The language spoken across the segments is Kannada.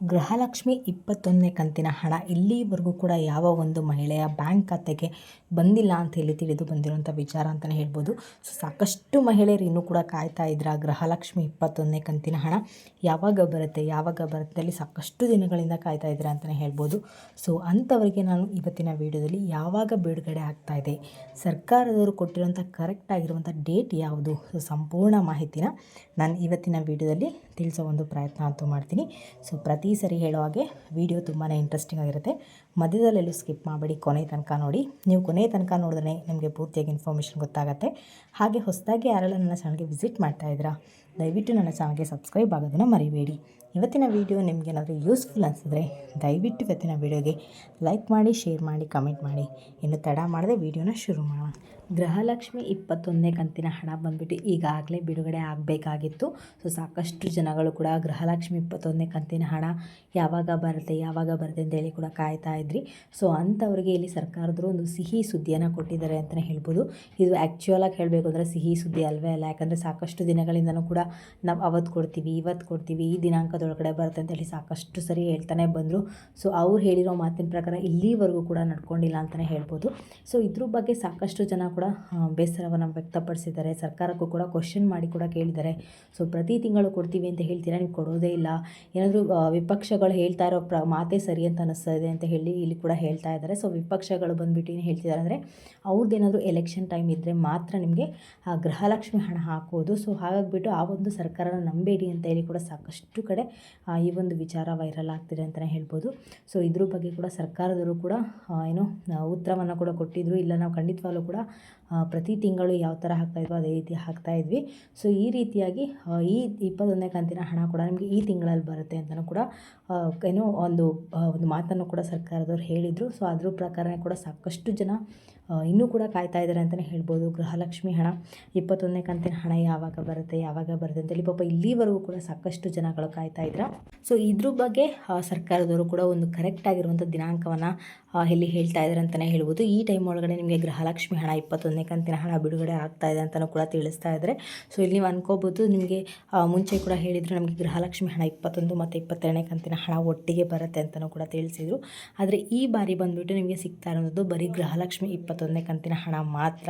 ಗೃಹಲಕ್ಷ್ಮಿ ಇಪ್ಪತ್ತೊಂದನೇ ಕಂತಿನ ಹಣ ಇಲ್ಲಿವರೆಗೂ ಕೂಡ ಯಾವ ಒಂದು ಮಹಿಳೆಯ ಬ್ಯಾಂಕ್ ಖಾತೆಗೆ ಬಂದಿಲ್ಲ ಅಂತ ಹೇಳಿ ತಿಳಿದು ಬಂದಿರುವಂಥ ವಿಚಾರ ಅಂತಲೇ ಹೇಳ್ಬೋದು. ಸೊ, ಸಾಕಷ್ಟು ಮಹಿಳೆಯರು ಇನ್ನೂ ಕೂಡ ಕಾಯ್ತಾ ಇದ್ರ ಗೃಹಲಕ್ಷ್ಮಿ ಇಪ್ಪತ್ತೊಂದನೇ ಕಂತಿನ ಹಣ ಯಾವಾಗ ಬರುತ್ತೆ ಯಾವಾಗ ಬರುತ್ತೆ ಅಲ್ಲಿ ಸಾಕಷ್ಟು ದಿನಗಳಿಂದ ಕಾಯ್ತಾ ಇದ್ದೀರಾ ಅಂತಲೇ ಹೇಳ್ಬೋದು. ಸೊ, ಅಂಥವರಿಗೆ ನಾನು ಇವತ್ತಿನ ವಿಡಿಯೋದಲ್ಲಿ ಯಾವಾಗ ಬಿಡುಗಡೆ ಆಗ್ತಾ ಇದೆ, ಸರ್ಕಾರದವರು ಕೊಟ್ಟಿರುವಂಥ ಕರೆಕ್ಟ್ ಆಗಿರುವಂಥ ಡೇಟ್ ಯಾವುದು, ಸೊ, ಸಂಪೂರ್ಣ ಮಾಹಿತಿನ ನಾನು ಇವತ್ತಿನ ವಿಡಿಯೋದಲ್ಲಿ ತಿಳಿಸೋ ಒಂದು ಪ್ರಯತ್ನ ಅಂತೂ ಮಾಡ್ತೀನಿ. ಸೊ, ಪ್ರತಿ ಈ ಸರಿ ಹೇಳೋ ಹಾಗೆ ವಿಡಿಯೋ ತುಂಬಾ ಇಂಟ್ರೆಸ್ಟಿಂಗ್ ಆಗಿರುತ್ತೆ. ಮಧ್ಯದಲ್ಲೆಲ್ಲೂ ಸ್ಕಿಪ್ ಮಾಡಬೇಡಿ, ಕೊನೆ ತನಕ ನೋಡಿ. ನೀವು ಕೊನೆ ತನಕ ನೋಡಿದ್ರೆ ನಿಮಗೆ ಪೂರ್ತಿಯಾಗಿ ಇನ್ಫಾರ್ಮೇಷನ್ ಗೊತ್ತಾಗುತ್ತೆ. ಹಾಗೆ ಹೊಸದಾಗಿ ಯಾರೆಲ್ಲ ನನ್ನ ಚಾನಲ್ಗೆ ವಿಸಿಟ್ ಮಾಡ್ತಾ ಇದ್ದೀರಾ ದಯವಿಟ್ಟು ನನ್ನ ಚಾನಲ್ಗೆ ಸಬ್ಸ್ಕ್ರೈಬ್ ಆಗೋದನ್ನು ಮರಿಬೇಡಿ. ಇವತ್ತಿನ ವೀಡಿಯೋ ನಿಮಗೇನಾದರೂ ಯೂಸ್ಫುಲ್ ಅನಿಸಿದ್ರೆ ದಯವಿಟ್ಟು ಇವತ್ತಿನ ವೀಡಿಯೋಗೆ ಲೈಕ್ ಮಾಡಿ, ಶೇರ್ ಮಾಡಿ, ಕಮೆಂಟ್ ಮಾಡಿ. ಇನ್ನು ತಡ ಮಾಡದೆ ವೀಡಿಯೋನ ಶುರು ಮಾಡೋಣ. ಗೃಹಲಕ್ಷ್ಮಿ ಇಪ್ಪತ್ತೊಂದನೇ ಕಂತಿನ ಹಣ ಬಂದುಬಿಟ್ಟು ಈಗಾಗಲೇ ಬಿಡುಗಡೆ ಆಗಬೇಕಾಗಿತ್ತು. ಸೊ, ಸಾಕಷ್ಟು ಜನಗಳು ಕೂಡ ಗೃಹಲಕ್ಷ್ಮಿ ಇಪ್ಪತ್ತೊಂದನೇ ಕಂತಿನ ಹಣ ಯಾವಾಗ ಬರುತ್ತೆ ಯಾವಾಗ ಬರುತ್ತೆ ಅಂತೇಳಿ ಕೂಡ ಕಾಯ್ತಾ ಇದ್ರಿ. ಸೊ, ಅಂಥವ್ರಿಗೆ ಇಲ್ಲಿ ಸರ್ಕಾರದವರು ಒಂದು ಸಿಹಿ ಸುದ್ದಿಯನ್ನು ಕೊಟ್ಟಿದ್ದಾರೆ ಅಂತಲೇ ಹೇಳ್ಬೋದು. ಇದು ಆ್ಯಕ್ಚುಯಲಾಗಿ ಹೇಳಬೇಕು ಅಂದರೆ ಸಿಹಿ ಸುದ್ದಿ ಅಲ್ವೇ ಅಲ್ಲ. ಯಾಕಂದರೆ ಸಾಕಷ್ಟು ದಿನಗಳಿಂದನೂ ಕೂಡ ನಾವು ಅವತ್ತು ಕೊಡ್ತೀವಿ, ಇವತ್ತು ಕೊಡ್ತೀವಿ, ಈ ದಿನಾಂಕದೊಳಗಡೆ ಬರುತ್ತೆ ಅಂತೇಳಿ ಸಾಕಷ್ಟು ಸರಿ ಹೇಳ್ತಾನೆ ಬಂದರು. ಸೊ ಅವ್ರು ಹೇಳಿರೋ ಮಾತಿನ ಪ್ರಕಾರ ಇಲ್ಲಿವರೆಗೂ ಕೂಡ ನಡ್ಕೊಂಡಿಲ್ಲ ಅಂತಲೇ ಹೇಳ್ಬೋದು. ಸೊ ಇದ್ರ ಬಗ್ಗೆ ಸಾಕಷ್ಟು ಜನ ಕೂಡ ಬೇಸರವನ್ನು ವ್ಯಕ್ತಪಡಿಸಿದ್ದಾರೆ. ಸರ್ಕಾರಕ್ಕೂ ಕೂಡ ಕ್ವಶನ್ ಮಾಡಿ ಕೂಡ ಕೇಳಿದ್ದಾರೆ. ಸೊ ಪ್ರತಿ ತಿಂಗಳು ಕೊಡ್ತೀವಿ ಅಂತ ಹೇಳ್ತೀರಾ? ನೀವು ಕೊಡೋದೇ ಇಲ್ಲ. ಏನಾದರೂ ವಿಪಕ್ಷಗಳು ಹೇಳ್ತಾ ಇರೋ ಪ್ರ, ಮಾತೇ ಸರಿ ಅಂತ ಅನ್ನಿಸ್ತಾ ಇದೆ ಅಂತ ಹೇಳಿ ಇಲ್ಲಿ ಕೂಡ ಹೇಳ್ತಾ ಇದ್ದಾರೆ. ಸೊ ವಿಪಕ್ಷಗಳು ಬಂದುಬಿಟ್ಟು ಏನು ಹೇಳ್ತಿದ್ದಾರೆ ಅಂದರೆ ಅವ್ರದ್ದೇನಾದರೂ ಎಲೆಕ್ಷನ್ ಟೈಮ್ ಇದ್ದರೆ ಮಾತ್ರ ನಿಮಗೆ ಗೃಹಲಕ್ಷ್ಮಿ ಹಣ ಹಾಕೋದು ಸೊ ಹಾಗಾಗಿಬಿಟ್ಟು ಆ ಒಂದು ಸರ್ಕಾರನ ನಂಬೇಡಿ ಅಂತ ಹೇಳಿ ಕೂಡ ಸಾಕಷ್ಟು ಕಡೆ ಈ ಒಂದು ವಿಚಾರ ವೈರಲ್ ಆಗ್ತಿದೆ ಅಂತಲೇ ಹೇಳ್ಬೋದು. ಸೊ ಇದ್ರ ಬಗ್ಗೆ ಕೂಡ ಸರ್ಕಾರದವರು ಕೂಡ ಏನು ಉತ್ತರವನ್ನು ಕೂಡ ಕೊಟ್ಟಿದ್ರು. ಇಲ್ಲ, ನಾವು ಖಂಡಿತವಾಗ್ಲೂ ಕೂಡ ಪ್ರತಿ ತಿಂಗಳು ಯಾವ ಥರ ಹಾಕ್ತಾಯಿದ್ವೋ ಅದೇ ರೀತಿ ಹಾಕ್ತಾಯಿದ್ವಿ ಸೊ ಈ ರೀತಿಯಾಗಿ ಈ ಇಪ್ಪತ್ತೊಂದನೇ ಕಂತಿನ ಹಣ ಕೂಡ ನಿಮಗೆ ಈ ತಿಂಗಳಲ್ಲಿ ಬರುತ್ತೆ ಅಂತಲೂ ಕೂಡ ಏನು, ಒಂದು ಒಂದು ಮಾತನ್ನು ಕೂಡ ಸರ್ಕಾರದವ್ರು ಹೇಳಿದರು. ಸೊ ಅದ್ರ ಪ್ರಕಾರನೇ ಕೂಡ ಸಾಕಷ್ಟು ಜನ ಇನ್ನೂ ಕೂಡ ಕಾಯ್ತಾ ಇದ್ದಾರೆ ಅಂತಲೇ ಹೇಳ್ಬೋದು. ಗೃಹಲಕ್ಷ್ಮಿ ಹಣ, ಇಪ್ಪತ್ತೊಂದನೇ ಕಂತಿನ ಹಣ ಯಾವಾಗ ಬರುತ್ತೆ, ಯಾವಾಗ ಬರುತ್ತೆ ಅಂತೇಳಿ ಪಾಪ ಇಲ್ಲಿವರೆಗೂ ಕೂಡ ಸಾಕಷ್ಟು ಜನಗಳು ಕಾಯ್ತಾ ಇದ್ರ. ಸೊ ಇದ್ರ ಬಗ್ಗೆ ಸರ್ಕಾರದವರು ಕೂಡ ಒಂದು ಕರೆಕ್ಟ್ ಆಗಿರುವಂಥ ದಿನಾಂಕವನ್ನು ಇಲ್ಲಿ ಹೇಳ್ತಾ ಇದ್ದಾರೆ ಅಂತಲೇ ಹೇಳ್ಬೋದು. ಈ ಟೈಮ್ ಒಳಗಡೆ ನಿಮಗೆ ಗೃಹಲಕ್ಷ್ಮಿ ಹಣ ಇಪ್ಪತ್ತೊಂದನೇ ಕಂತಿನ ಹಣ ಬಿಡುಗಡೆ ಆಗ್ತಾ ಇದೆ ಅಂತಲೂ ಕೂಡ ತಿಳಿಸ್ತಾ ಇದ್ದಾರೆ ಸೊ ಇಲ್ಲಿ ನೀವು ಅನ್ಕೋಬೋದು, ನಿಮಗೆ ಮುಂಚೆ ಕೂಡ ಹೇಳಿದರು ನಮಗೆ ಗೃಹಲಕ್ಷ್ಮಿ ಹಣ ಇಪ್ಪತ್ತೊಂದು ಮತ್ತು ಇಪ್ಪತ್ತೆರಡನೇ ಕಂತಿನ ಹಣ ಒಟ್ಟಿಗೆ ಬರುತ್ತೆ ಅಂತಲೂ ಕೂಡ ತಿಳಿಸಿದರು. ಆದರೆ ಈ ಬಾರಿ ಬಂದುಬಿಟ್ಟು ನಿಮಗೆ ಸಿಗ್ತಾ ಇರೋದು ಬರೀ ಗೃಹಲಕ್ಷ್ಮಿ ಇಪ್ಪತ್ತೊಂದನೇ ಕಂತಿನ ಹಣ ಮಾತ್ರ.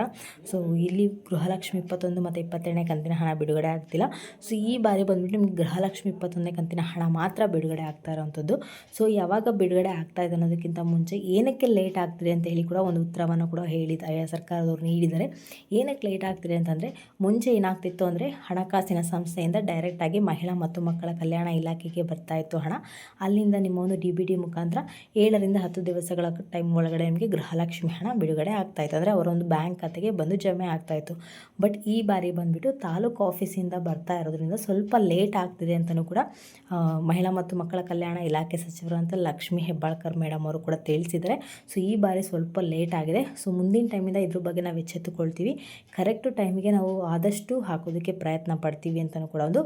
ಸೊ ಇಲ್ಲಿ ಗೃಹಲಕ್ಷ್ಮಿ ಇಪ್ಪತ್ತೊಂದು ಮತ್ತು ಇಪ್ಪತ್ತೆರಡನೇ ಕಂತಿನ ಹಣ ಬಿಡುಗಡೆ ಆಗ್ತಿಲ್ಲ. ಸೊ ಈ ಬಾರಿ ಬಂದುಬಿಟ್ಟು ನಿಮಗೆ ಗೃಹಲಕ್ಷ್ಮಿ ಇಪ್ಪತ್ತೊಂದನೇ ಕಂತಿನ ಹಣ ಮಾತ್ರ ಬಿಡುಗಡೆ ಆಗ್ತಾ ಇರೋವಂಥದ್ದು ಸೊ ಯಾವಾಗ ಬಿಡುಗಡೆ ಆಗ್ತಾ ಇದೆ ಅನ್ನೋದಕ್ಕಿಂತ ಮುಂಚೆ ಏನಕ್ಕೆ ಲೇಟ್ ಆಗ್ತಿದೆ ಅಂತ ಹೇಳಿ ಕೂಡ ಒಂದು ಉತ್ತರವನ್ನು ಕೂಡ ಹೇಳಿದ್ದಾರೆ ಸರ್ಕಾರದವ್ರು ನೀಡಿದ್ದಾರೆ. ಏನಕ್ಕೆ ಲೇಟ್ ಆಗ್ತಿದೆ ಅಂತಂದರೆ, ಮುಂಚೆ ಏನಾಗ್ತಿತ್ತು ಅಂದರೆ ಹಣಕಾಸಿನ ಸಂಸ್ಥೆಯಿಂದ ಡೈರೆಕ್ಟಾಗಿ ಮಹಿಳಾ ಮತ್ತು ಮಕ್ಕಳ ಕಲ್ಯಾಣ ಇಲಾಖೆಗೆ ಬರ್ತಾ ಇತ್ತು ಹಣ. ಅಲ್ಲಿಂದ ನಿಮ್ಮ ಒಂದು ಡಿ ಬಿ ಡಿ ಮುಖಾಂತರ ಏಳರಿಂದ ಹತ್ತು ದಿವಸಗಳ ಟೈಮ್ ಒಳಗಡೆ ನಿಮಗೆ ಗೃಹಲಕ್ಷ್ಮಿ ಹಣ ಬಿಡುಗಡೆ ಆಗ್ತಾಯಿತ್ತು ಅಂದರೆ ಅವರೊಂದು ಬ್ಯಾಂಕ್ ಖಾತೆಗೆ ಬಂದು ಜಮೆ ಆಗ್ತಾಯಿತ್ತು ಬಟ್ ಈ ಬಾರಿ ಬಂದುಬಿಟ್ಟು ತಾಲೂಕು ಆಫೀಸಿಂದ ಬರ್ತಾ ಇರೋದ್ರಿಂದ ಸ್ವಲ್ಪ ಲೇಟ್ ಆಗ್ತಿದೆ ಅಂತಲೂ ಕೂಡ ಮಹಿಳಾ ಮತ್ತು ಮಕ್ಕಳ ಕಲ್ಯಾಣ ಇಲಾಖೆ ಸಚಿವರು ಅಂತ ಲಕ್ಷ್ಮೀ ಹೆಬ್ಬಾಳ್ಕರ್ ಮೇಡಮ್ ಅವರು ಕೂಡ ತಿಳಿಸಿದ್ದಾರೆ. ಸೊ, ಈ ಬಾರಿ ಸ್ವಲ್ಪ ಲೇಟ್ ಆಗಿದೆ. ಸೊ, ಮುಂದಿನ ಟೈಮಿಂದ ಇದ್ರ ಬಗ್ಗೆ ನಾವು ಎಚ್ಚೆತ್ತುಕೊಳ್ತೀವಿ. ಕರೆಕ್ಟ್ ಟೈಮಿಗೆ ನಾವು ಆದಷ್ಟು ಹಾಕೋದಕ್ಕೆ ಪ್ರಯತ್ನ ಪಡ್ತೀವಿ ಅಂತಲೂ ಕೂಡ ಒಂದು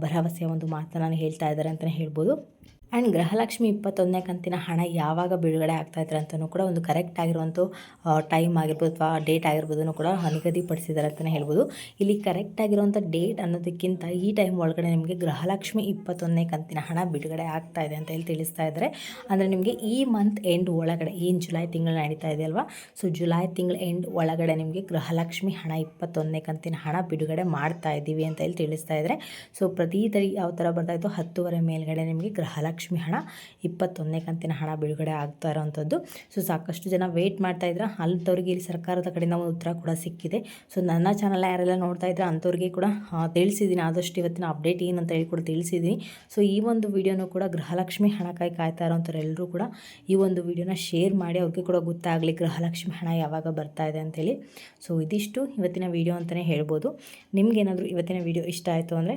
ಭರವಸೆಯ ಒಂದು ಮಾತನ್ನು ಹೇಳ್ತಾ ಇದ್ದಾರೆ ಅಂತಲೇ ಹೇಳ್ಬೋದು. ಆ್ಯಂಡ್ ಗೃಹಲಕ್ಷ್ಮಿ ಇಪ್ಪತ್ತೊಂದನೇ ಕಂತಿನ ಹಣ ಯಾವಾಗ ಬಿಡುಗಡೆ ಆಗ್ತಾಯಿದ್ರೆ ಅಂತಲೂ ಕೂಡ ಒಂದು ಕರೆಕ್ಟ್ ಆಗಿರುವಂಥ ಟೈಮ್ ಆಗಿರ್ಬೋದು ಅಥವಾ ಡೇಟ್ ಆಗಿರ್ಬೋದನ್ನು ಕೂಡ ನಿಗದಿಪಡಿಸಿದ್ದಾರೆ ಅಂತಲೇ ಹೇಳ್ಬೋದು. ಇಲ್ಲಿ ಕರೆಕ್ಟ್ ಆಗಿರುವಂಥ ಡೇಟ್ ಅನ್ನೋದಕ್ಕಿಂತ ಈ ಟೈಮ್ ಒಳಗಡೆ ನಿಮಗೆ ಗೃಹಲಕ್ಷ್ಮಿ ಇಪ್ಪತ್ತೊಂದನೇ ಕಂತಿನ ಹಣ ಬಿಡುಗಡೆ ಆಗ್ತಾ ಅಂತ ಹೇಳಿ ತಿಳಿಸ್ತಾ ಇದ್ದಾರೆ. ಅಂದರೆ ನಿಮಗೆ ಈ ಮಂತ್ ಎಂಡ್ ಒಳಗಡೆ ಏನು ಜುಲೈ ತಿಂಗಳು ನಡೀತಾ ಇದೆ ಅಲ್ವಾ? ಸೊ ಜುಲೈ ತಿಂಗಳ ಎಂಡ್ ಒಳಗಡೆ ನಿಮಗೆ ಗೃಹಲಕ್ಷ್ಮಿ ಹಣ ಇಪ್ಪತ್ತೊಂದನೇ ಕಂತಿನ ಹಣ ಬಿಡುಗಡೆ ಮಾಡ್ತಾ ಇದ್ದೀವಿ ಅಂತ ಹೇಳಿ ತಿಳಿಸ್ತಾ ಇದ್ದಾರೆ. ಸೊ ಪ್ರತಿ ಯಾವ ಥರ ಬರ್ತಾಯಿತ್ತು ಹತ್ತುವರೆ ಮೇಲ್ಗಡೆ ನಿಮಗೆ ಗೃಹಲಕ್ಷ್ಮಿ ಲಕ್ಷ್ಮಿ ಹಣ, ಇಪ್ಪತ್ತೊಂದನೇ ಕಂತಿನ ಹಣ ಬಿಡುಗಡೆ ಆಗ್ತಾ ಇರೋವಂಥದ್ದು. ಸೊ, ಸಾಕಷ್ಟು ಜನ ವೆಯ್ಟ್ ಮಾಡ್ತಾ ಇದ್ರೆ ಅಂಥವ್ರಿಗೆ ಇಲ್ಲಿ ಸರ್ಕಾರದ ಕಡೆಯಿಂದ ಒಂದು ಉತ್ತರ ಕೂಡ ಸಿಕ್ಕಿದೆ. ಸೊ, ನನ್ನ ಚಾನಲ್ ಯಾರೆಲ್ಲ ನೋಡ್ತಾ ಇದ್ರೆ ಅಂಥವ್ರಿಗೆ ಕೂಡ ತಿಳಿಸಿದ್ದೀನಿ. ಆದಷ್ಟು ಇವತ್ತಿನ ಅಪ್ಡೇಟ್ ಏನು ಅಂತ ಹೇಳಿ ಕೂಡ ತಿಳಿಸಿದ್ದೀನಿ. ಸೊ, ಈ ಒಂದು ವಿಡಿಯೋನು ಕೂಡ ಗೃಹಲಕ್ಷ್ಮಿ ಹಣಕ್ಕಾಗಿ ಕಾಯ್ತಾ ಇರೋಂಥವ್ರೆಲ್ಲರೂ ಕೂಡ ಈ ಒಂದು ವಿಡಿಯೋನ ಶೇರ್ ಮಾಡಿ ಅವ್ರಿಗೆ ಕೂಡ ಗೊತ್ತಾಗಲಿ ಗೃಹಲಕ್ಷ್ಮಿ ಹಣ ಯಾವಾಗ ಬರ್ತಾ ಇದೆ ಅಂತೇಳಿ ಸೊ, ಇದಿಷ್ಟು ಇವತ್ತಿನ ವಿಡಿಯೋ ಅಂತಲೇ ಹೇಳ್ಬೋದು. ನಿಮ್ಗೇನಾದರೂ ಇವತ್ತಿನ ವಿಡಿಯೋ ಇಷ್ಟ ಆಯಿತು ಅಂದರೆ